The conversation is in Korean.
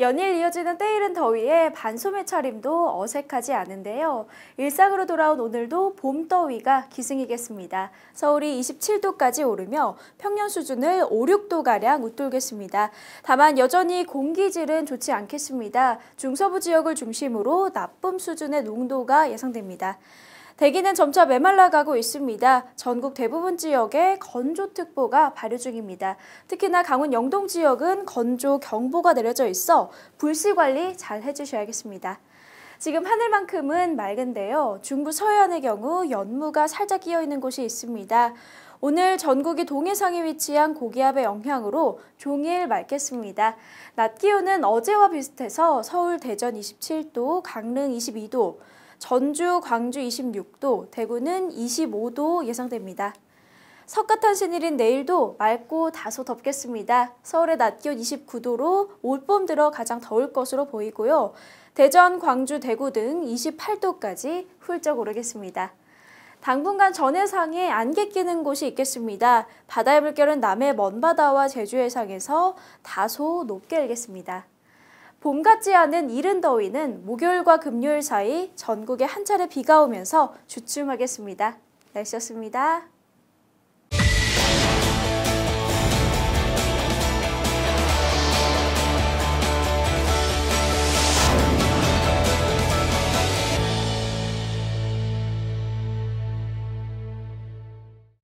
연일 이어지는 때이른 더위에 반소매 차림도 어색하지 않은데요. 일상으로 돌아온 오늘도 봄 더위가 기승이겠습니다. 서울이 27도까지 오르며 평년 수준을 5, 6도가량 웃돌겠습니다. 다만 여전히 공기질은 좋지 않겠습니다. 중서부 지역을 중심으로 나쁨 수준의 농도가 예상됩니다. 대기는 점차 메말라가고 있습니다. 전국 대부분 지역에 건조특보가 발효 중입니다. 특히나 강원 영동 지역은 건조 경보가 내려져 있어 불씨 관리 잘 해주셔야겠습니다. 지금 하늘만큼은 맑은데요. 중부 서해안의 경우 연무가 살짝 끼어 있는 곳이 있습니다. 오늘 전국이 동해상에 위치한 고기압의 영향으로 종일 맑겠습니다. 낮 기온은 어제와 비슷해서 서울, 대전 27도, 강릉 22도, 전주, 광주 26도, 대구는 25도 예상됩니다. 석가탄 신일인 내일도 맑고 다소 덥겠습니다. 서울의 낮 기온 29도로 올봄 들어 가장 더울 것으로 보이고요. 대전, 광주, 대구 등 28도까지 훌쩍 오르겠습니다. 당분간 전해상에 안개 끼는 곳이 있겠습니다. 바다의 물결은 남해 먼바다와 제주 해상에서 다소 높게 일겠습니다. 봄 같지 않은 이른 더위는 목요일과 금요일 사이 전국에 한 차례 비가 오면서 주춤하겠습니다. 날씨였습니다.